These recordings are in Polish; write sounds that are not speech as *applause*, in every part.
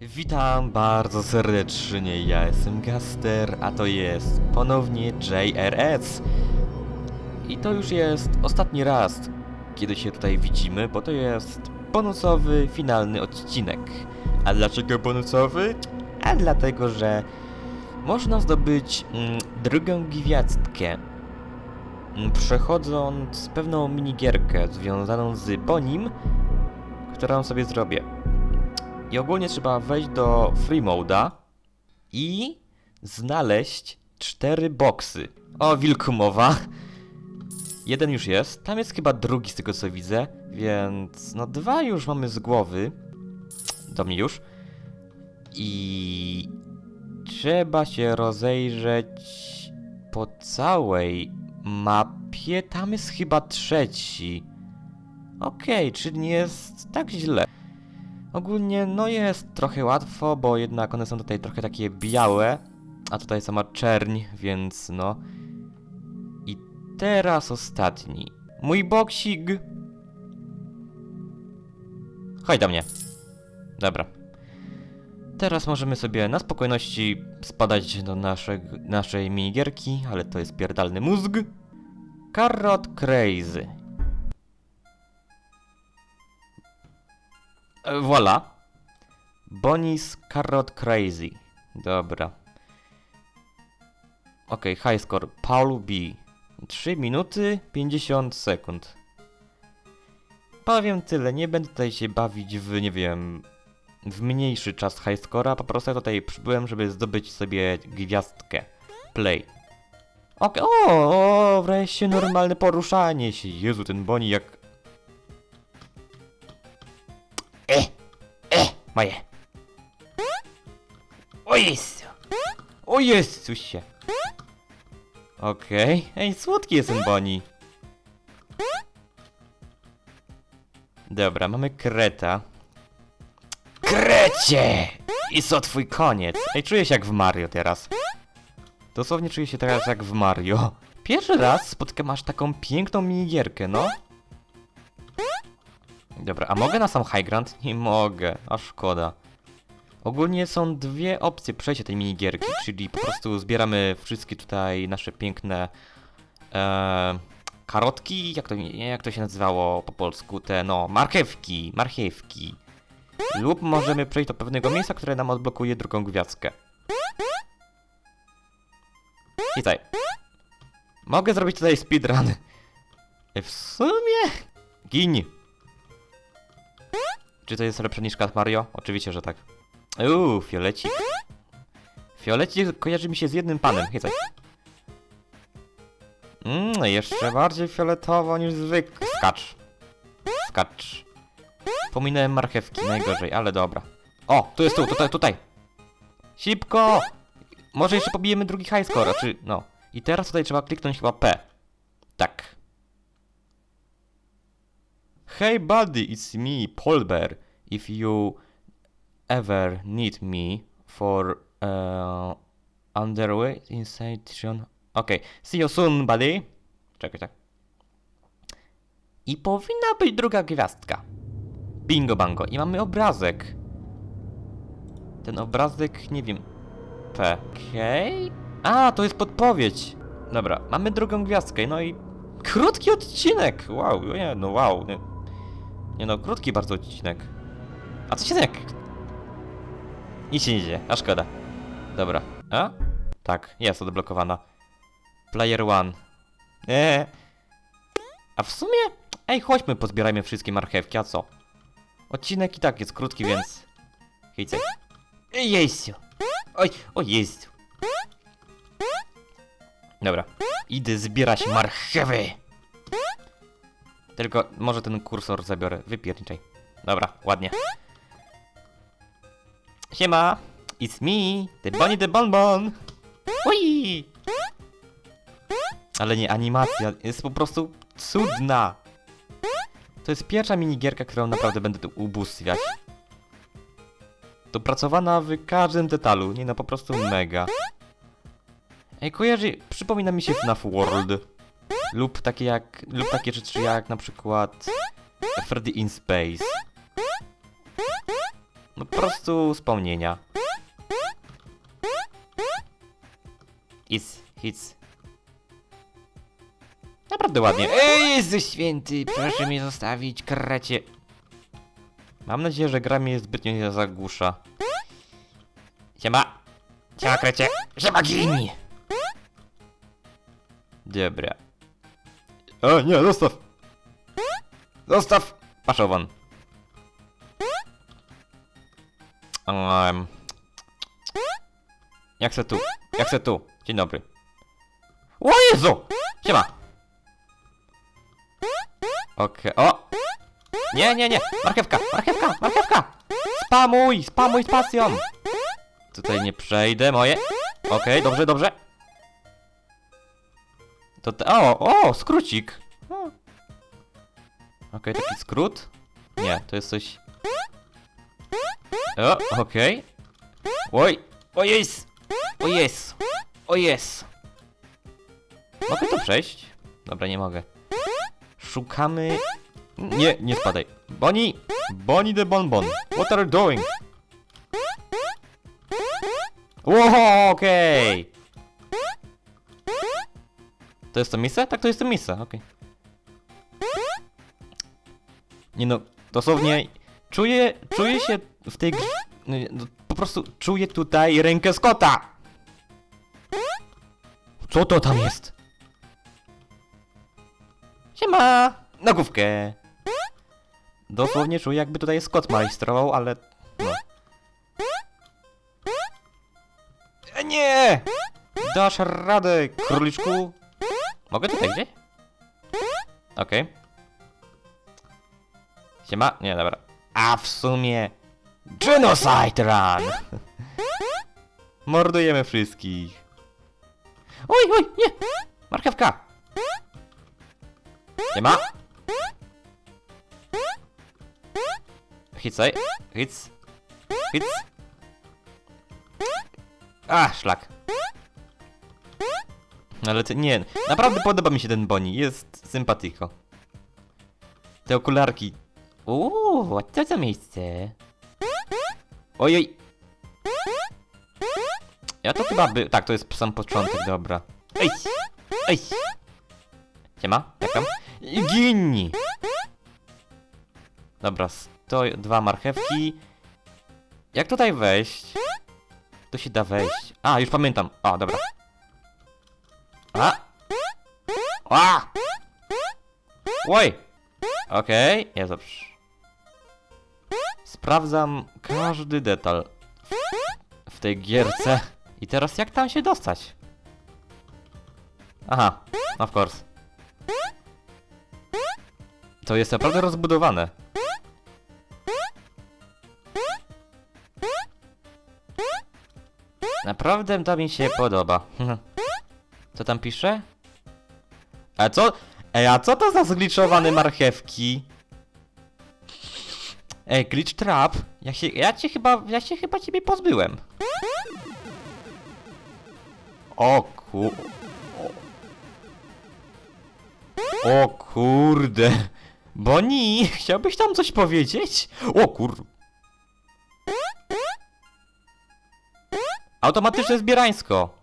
Witam bardzo serdecznie, ja jestem Gaster, a to jest ponownie JRS. I to już jest ostatni raz, kiedy się tutaj widzimy, bo to jest bonusowy, finalny odcinek. A dlaczego bonusowy? A dlatego, że można zdobyć mm, drugą gwiazdkę, mm, przechodząc pewną minigierkę związaną z Bonim, którą sobie zrobię. I ogólnie trzeba wejść do free moda i znaleźć cztery boksy. O, wilku mowa. Jeden już jest, tam jest chyba drugi z tego co widzę, więc no dwa już mamy z głowy. Do mnie już. I trzeba się rozejrzeć po całej mapie. Tam jest chyba trzeci. Okej, czyli nie jest tak źle. Ogólnie no jest trochę łatwo, bo jednak one są tutaj trochę takie białe, a tutaj sama czerń, więc no. I teraz ostatni. Mój boksik. Chodź do mnie. Dobra. Teraz możemy sobie na spokojności spadać do naszej, naszej minigierki, ale to jest pierdalny mózg. Carrot Crazy. E, Voila. Bonis Carrot Crazy. Dobra. Ok, high score. Paul B. 3 minuty 50 sekund. Powiem tyle, nie będę tutaj się bawić w, nie wiem, w mniejszy czas high score'a, po prostu tutaj przybyłem, żeby zdobyć sobie gwiazdkę. Play. Ok, o, o, wreszcie normalne poruszanie się. Jezu, ten Boni jak moje. O Jezu. O Jezusie. Okej. Ej, słodki jest ten Boni. Dobra, mamy Kreta. Krecie! I co twój koniec? Ej, czuję się jak w Mario teraz. Dosłownie czuję się teraz jak w Mario. Pierwszy raz spotkam aż taką piękną minigierkę, no. Dobra, a mogę na sam high ground? Nie mogę, a szkoda. Ogólnie są dwie opcje przejścia tej minigierki, czyli po prostu zbieramy wszystkie tutaj nasze piękne e, karotki, jak to, jak to się nazywało po polsku, te no, marchewki, marchewki. Lub możemy przejść do pewnego miejsca, które nam odblokuje drugą gwiazdkę. I. Mogę zrobić tutaj speedrun. W sumie... Gin. Czy to jest lepsze niż Cat Mario? Oczywiście, że tak. Uuu, fiolecik. Fiolecik kojarzy mi się z jednym panem. Hejcaj. Mmm, jeszcze bardziej fioletowo niż zwykle. Skacz. Skacz. Pominąłem marchewki, najgorzej, ale dobra. O, tu jest tu, tutaj, tutaj. Szybko! Może jeszcze pobijemy drugi high score, czy no. I teraz tutaj trzeba kliknąć chyba P. Tak. Hey buddy, it's me, Polber. If you ever need me for uh, underweight instation. Okay, see you soon, buddy. Czekaj, tak. I powinna być druga gwiazdka. Bingo bango. I mamy obrazek. Ten obrazek, nie wiem. P. Okej. A, to jest podpowiedź. Dobra, mamy drugą gwiazdkę, no i krótki odcinek. Wow, nie, no wow. Nie, nie no, krótki bardzo odcinek. A co się tak? Nic się nie dzieje, a szkoda. Dobra. A? Tak, jest odblokowana. Player one. Eee. A w sumie? Ej, chodźmy, pozbierajmy wszystkie marchewki, a co? Odcinek i tak jest krótki, więc... Hejce. Jeździu. Oj, o jeździu. Dobra. Idę zbierać marchewy. Tylko może ten kursor zabiorę. Wypierniczaj. Dobra, ładnie. Siema! It's me, the Bonnie the Bonbon! Ui! Ale nie, animacja jest po prostu cudna! To jest pierwsza minigierka, którą naprawdę będę tu ubóstwiać. Dopracowana w każdym detalu, nie no, po prostu mega. Ej, kojarzy, przypomina mi się FNAF World. Lub takie jak, lub takie rzeczy jak na przykład Freddy in Space. No prostu wspomnienia. Is, hits. Naprawdę ładnie. Ej, Jezu święty, proszę mnie zostawić, krecie. Mam nadzieję, że gra mnie zbytnio nie zagłusza. Siema. Siema, krecie. Siema, gini. Dobra. O, nie, zostaw. Zostaw. Paszowan. Um, jak se tu? Jak se tu? Dzień dobry. O Jezu! Siema! Okej, o! Nie, nie, nie! Marchewka, marchewka, marchewka! Spamuj, spamuj spacją! Tutaj nie przejdę, moje. Okej, dobrze, dobrze. To te, o, o, skrócik. Okej, taki skrót. Nie, to jest coś... O, okej. Oj, o jest! O jest! O jest! Mogę to przejść? Dobra, nie mogę. Szukamy... Nie, nie spadaj. Bonnie! Bonnie the Bonbon. What are you doing? Ło, okej! To jest to miejsce? Tak, to jest to miejsce, okej. Nie no, dosłownie czuję, czuję się w tej grze, no, no, po prostu czuję tutaj rękę Scotta! Co to tam jest? Siema! Na główkę! Dosłownie czuję jakby tutaj Scott majstrował, ale no. E, Nie! Dasz radę, króliczku! Mogę tutaj gdzieś? Okej. Siema? Nie, dobra. A w sumie... Genocide Run! *laughs* Mordujemy wszystkich. Oj, oj, nie! Marchewka! Siema? Hitsaj, hits, hits. A, szlak. Ale nie, naprawdę podoba mi się ten Boni, jest sympatyko. Te okularki. Uuu, co za miejsce? Ojej. Ja to chyba by... Tak, to jest sam początek, dobra. Ej! Ej! Siema, jak tam? I Ginni! Dobra, sto... dwa marchewki. Jak tutaj wejść? To się da wejść. A, już pamiętam. A, dobra. A! Oj! Okej, jest dobrze. Sprawdzam każdy detal w tej gierce. I teraz jak tam się dostać? Aha, of course. To jest naprawdę rozbudowane. Naprawdę to mi się podoba. *laughs* Co tam pisze? A co? Ej, a co to za zgliczowane marchewki? Ej, glitch trap? Ja się, ja cię chyba, ja się chyba ciebie pozbyłem. O ku... O, o kurde. Boni, chciałbyś tam coś powiedzieć? O kur... Automatyczne zbierańsko.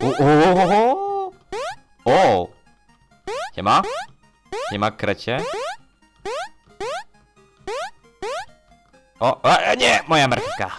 O, o, o, o. o. Siema? Siema, krecie? O, a, nie, moja marchewka.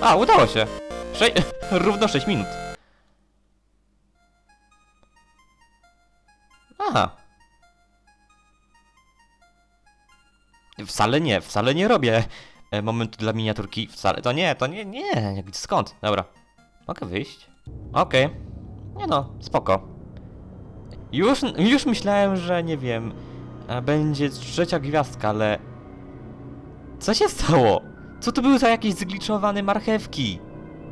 A, udało się. Sze *laughs* równo 6 minut. Aha. Wcale nie, wcale nie robię e, momentu dla miniaturki. Wcale, to nie, to nie, nie, skąd? Dobra. Mogę wyjść? Okej. Nie no, spoko. Już, już myślałem, że nie wiem, e, będzie trzecia gwiazdka, ale... Co się stało? Co to były za jakieś zgliczowane marchewki?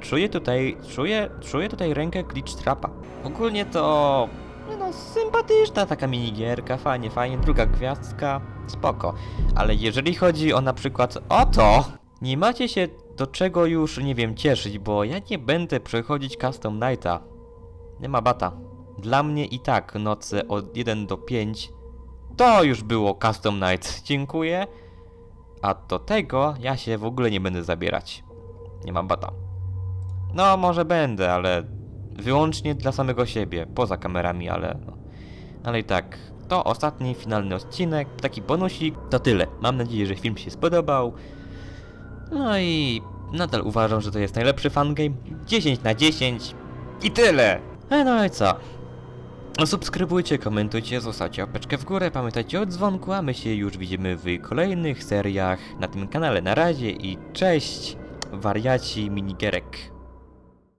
Czuję tutaj, czuję, czuję tutaj rękę glitch trapa. Ogólnie to... No, sympatyczna taka minigierka, fajnie, fajnie, druga gwiazdka, spoko. Ale jeżeli chodzi o na przykład o to, nie macie się do czego już, nie wiem, cieszyć, bo ja nie będę przechodzić Custom Nighta. Nie ma bata. Dla mnie i tak noce od 1 do 5 To już było Custom Night, *laughs* dziękuję. A do tego ja się w ogóle nie będę zabierać. Nie mam bata. No, może będę, ale wyłącznie dla samego siebie, poza kamerami, ale no. Ale i tak, to ostatni, finalny odcinek, taki bonusik, to tyle. Mam nadzieję, że film się spodobał. No i nadal uważam, że to jest najlepszy fangame. 10 na 10 i tyle! E, No i co? Subskrybujcie, komentujcie, zostawcie łapeczkę w górę, pamiętajcie o dzwonku, a my się już widzimy w kolejnych seriach na tym kanale. Na razie i cześć, wariaci minigierek.